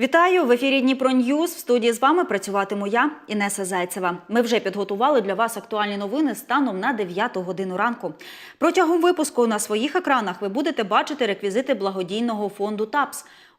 Вітаю в ефірі Дніпро Ньюз. В студії з вами працюватиму я, Інеса Зайцева. Ми вже підготували для вас актуальні новини станом на 9 годину ранку. Протягом випуску на своїх екранах ви будете бачити реквізити благодійного фонду ТАПС.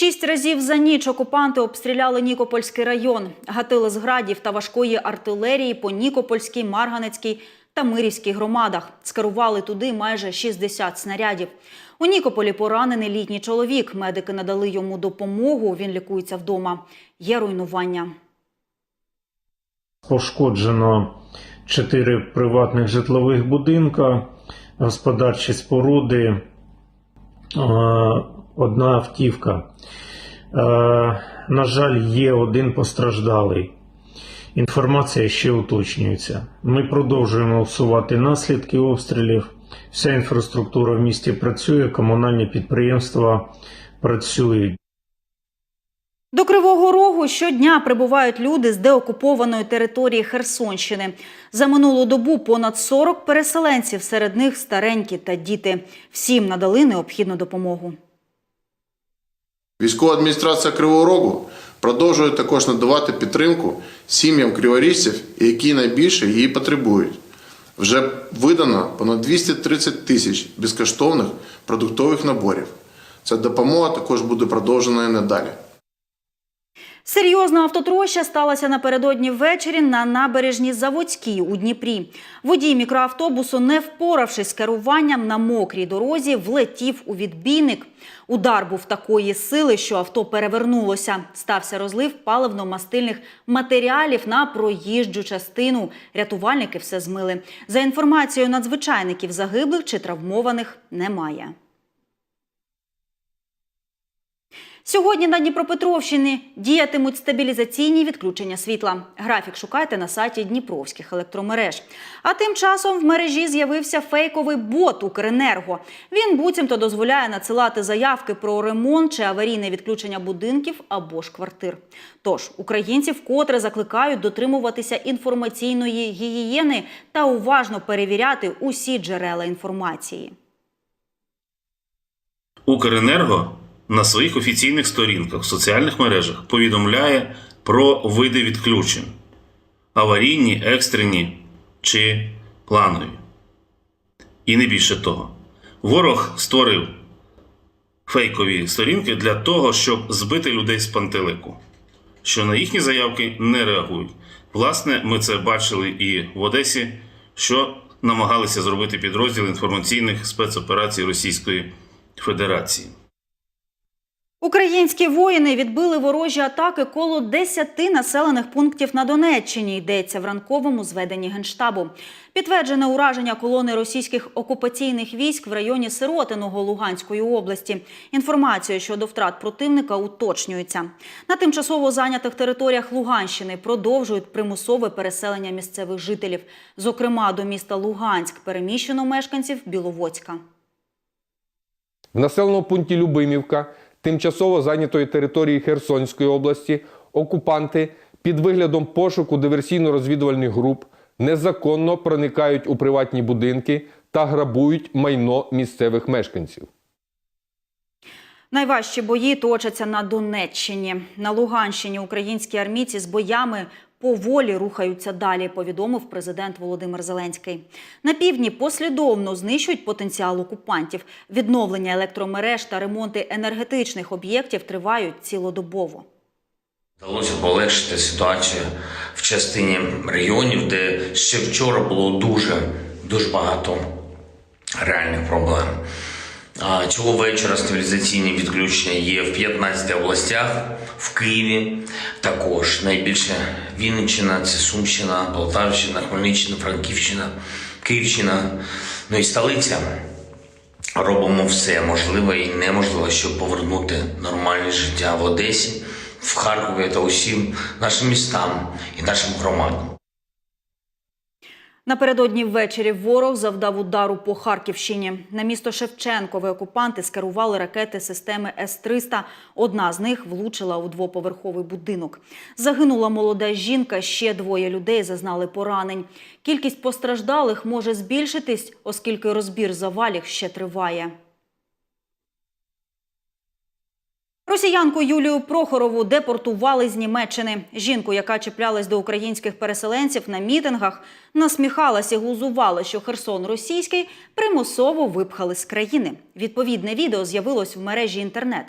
Шість разів за ніч окупанти обстріляли Нікопольський район, гатили з градів та важкої артилерії по Нікопольській, Марганецькій та Мирівській громадах. Скерували туди майже 60 снарядів. У Нікополі поранений літній чоловік. Медики надали йому допомогу. Він лікується вдома. Є руйнування. Пошкоджено чотири приватних житлових будинка, господарчі споруди, е, одна автівка. Е, На жаль, є один постраждалий. Інформація ще уточнюється. Ми продовжуємо усувати наслідки обстрілів. Вся інфраструктура в місті працює, комунальні підприємства працюють. До Кривого Рогу щодня прибувають люди з деокупованої території Херсонщини. За минулу добу понад 40 переселенців, серед них старенькі та діти. Всім надали необхідну допомогу. Військова адміністрація Кривого Рогу продовжує також надавати підтримку сім'ям криворіжців, які найбільше її потребують. Вже видано понад 230 тисяч безкоштовних продуктових наборів. Ця допомога також буде продовжена і надалі. Серйозна автотроща сталася напередодні ввечері на набережній Заводській у Дніпрі. Водій мікроавтобусу, не впоравшись з керуванням на мокрій дорозі, влетів у відбійник. Удар був такої сили, що авто перевернулося. Стався розлив паливно-мастильних матеріалів на проїжджу частину. Рятувальники все змили. За інформацією надзвичайників, загиблих чи травмованих немає. Сьогодні на Дніпропетровщині діятимуть стабілізаційні відключення світла. Графік шукайте на сайті Дніпровських електромереж. А тим часом в мережі з'явився фейковий бот Укренерго. Він буцімто дозволяє надсилати заявки про ремонт чи аварійне відключення будинків або ж квартир. Тож українці вкотре закликають дотримуватися інформаційної гігієни та уважно перевіряти усі джерела інформації. Укренерго на своїх офіційних сторінках в соціальних мережах повідомляє про види відключень: аварійні, екстрені чи планові. І не більше того, ворог створив фейкові сторінки для того, щоб збити людей з пантелику, що на їхні заявки не реагують. Власне, ми це бачили і в Одесі, що намагалися зробити підрозділ інформаційних спецоперацій Російської Федерації. Українські воїни відбили ворожі атаки коло 10 населених пунктів на Донеччині. Йдеться в ранковому зведенні генштабу. Підтверджене ураження колони російських окупаційних військ в районі Сиротиного Луганської області. Інформація щодо втрат противника уточнюється. На тимчасово зайнятих територіях Луганщини продовжують примусове переселення місцевих жителів. Зокрема, до міста Луганськ переміщено мешканців Біловодська. В населеному пункті Любимівка тимчасово зайнятої території Херсонської області окупанти під виглядом пошуку диверсійно-розвідувальних груп незаконно проникають у приватні будинки та грабують майно місцевих мешканців. Найважчі бої точаться на Донеччині. На Луганщині українські армійці з боями поволі рухаються далі, повідомив президент Володимир Зеленський. На півдні послідовно знищують потенціал окупантів. Відновлення електромереж та ремонти енергетичних об'єктів тривають цілодобово. Вдалося полегшити ситуацію в частині регіонів, де ще вчора було дуже дуже багато реальних проблем. Цього вечора стабілізаційні відключення є в 15 областях, в Києві також найбільше Вінниччина, це Сумщина, Полтавщина, Хмельниччина, Франківщина, Київщина, ну і столиця. Робимо все можливе і неможливе, щоб повернути нормальне життя в Одесі в Харкові та усім нашим містам і нашим громадам. Напередодні ввечері ворог завдав удару по Харківщині. На місто Шевченкове окупанти скерували ракети системи С-300. Одна з них влучила у двоповерховий будинок. Загинула молода жінка, ще двоє людей зазнали поранень. Кількість постраждалих може збільшитись, оскільки розбір завалів ще триває. Росіянку Юлію Прохорову депортували з Німеччини. Жінку, яка чіплялась до українських переселенців на мітингах, насміхалась і глузувала, що Херсон російський примусово випхали з країни. Відповідне відео з'явилось в мережі інтернет.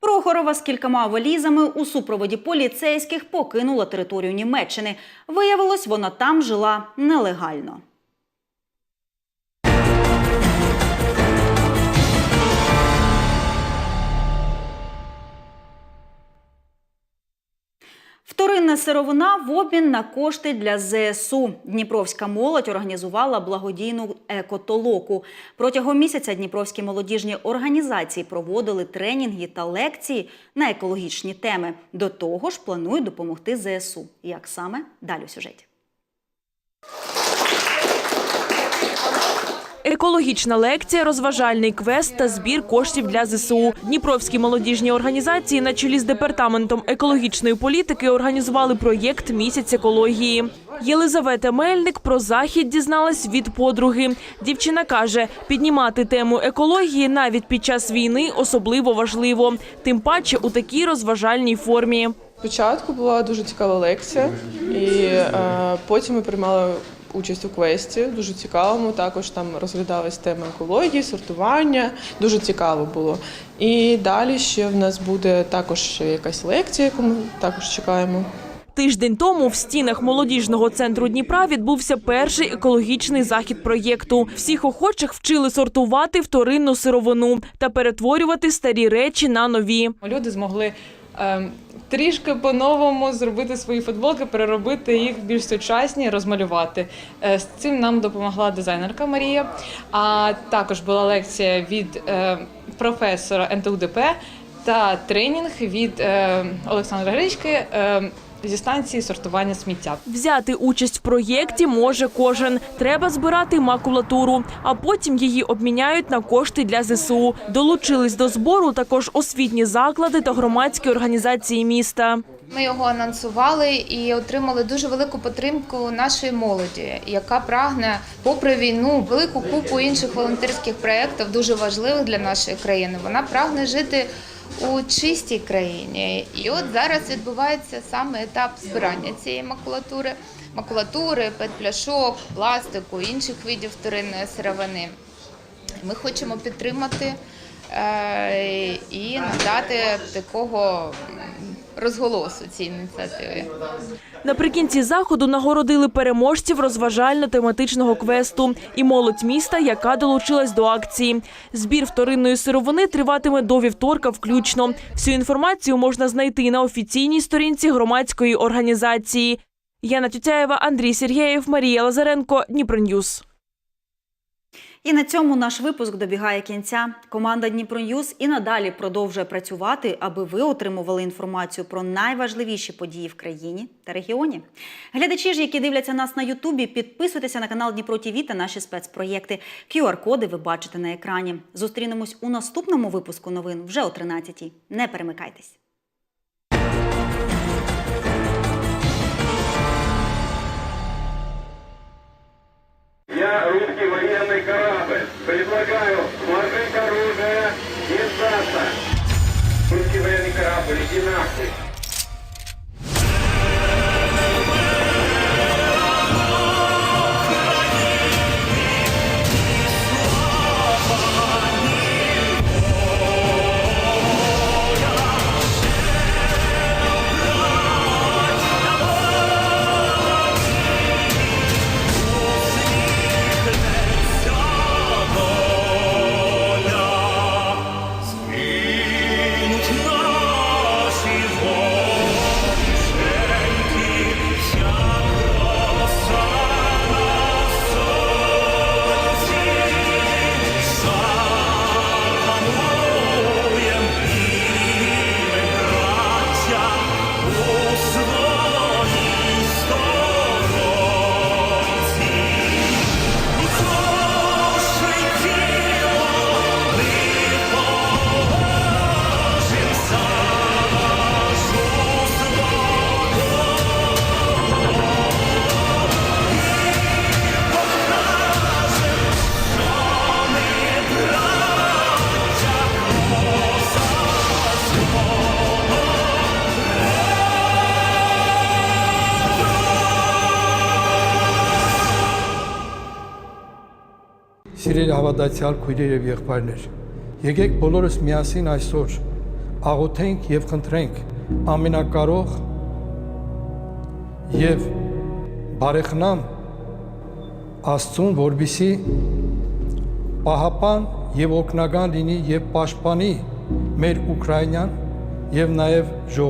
Прохорова з кількома валізами у супроводі поліцейських покинула територію Німеччини. Виявилось, вона там жила нелегально. Вторинна сировина в обмін на кошти для ЗСУ. Дніпровська молодь організувала благодійну екотолоку. Протягом місяця дніпровські молодіжні організації проводили тренінги та лекції на екологічні теми. До того ж, планують допомогти ЗСУ. Як саме далі у сюжеті? Екологічна лекція, розважальний квест та збір коштів для ЗСУ. Дніпровські молодіжні організації на чолі з департаментом екологічної політики організували проєкт Місяць екології. Єлизавета Мельник про захід дізналась від подруги. Дівчина каже, піднімати тему екології навіть під час війни особливо важливо, тим паче у такій розважальній формі. Спочатку була дуже цікава лекція, і е, потім ми приймали участь у квесті, дуже цікавому. Також там розглядалась тема екології, сортування. Дуже цікаво було. І далі ще в нас буде також ще якась лекція, яку ми також чекаємо. Тиждень тому в стінах молодіжного центру Дніпра відбувся перший екологічний захід проєкту. Всіх охочих вчили сортувати вторинну сировину та перетворювати старі речі на нові. Люди змогли трішки по-новому зробити свої футболки, переробити їх більш сучасні, розмалювати. Е, з цим нам допомогла дизайнерка Марія. А також була лекція від е, професора НТУДП та тренінг від е, Олександра Гречки е, зі станції сортування сміття. Взяти участь в проєкті може кожен. Треба збирати макулатуру, а потім її обміняють на кошти для ЗСУ. Долучились до збору також освітні заклади та громадські організації міста. Ми його анонсували і отримали дуже велику підтримку нашої молоді, яка прагне, попри війну, велику купу інших волонтерських проєктів, дуже важливих для нашої країни. Вона прагне жити у чистій країні. І от зараз відбувається саме етап збирання цієї макулатури, макулатури, петпляшок, пластику, інших видів вторинної сировини. Ми хочемо підтримати е, і надати такого розголосу цій ініціативі. Наприкінці заходу нагородили переможців розважально-тематичного квесту і молодь міста, яка долучилась до акції. Збір вторинної сировини триватиме до вівторка включно. Всю інформацію можна знайти на офіційній сторінці громадської організації. Яна Тютяєва, Андрій Сергєєв, Марія Лазаренко, Дніпроньюз. І на цьому наш випуск добігає кінця. Команда Дніпроньюз і надалі продовжує працювати, аби ви отримували інформацію про найважливіші події в країні та регіоні. Глядачі ж, які дивляться нас на Ютубі, підписуйтеся на канал Дніпро ТІВІ та наші спецпроєкти. QR-коди ви бачите на екрані. Зустрінемось у наступному випуску новин вже о 13-й. Не перемикайтесь. Я. Предлагаю сложить оружие и сдаться. Русский военный корабль, иди нахуй. Հավատացյալ քույրեր եւ եղբայրներ, եկեք բոլորս միասին այսօր աղոթենք եւ խնդրենք ամենակարող եւ բարեխնամ Աստծուն, որբիսի պահապան եւ օգնական լինի եւ պաշտպանի մեր Ուկրաինան եւ նաեւ ժողովուրդը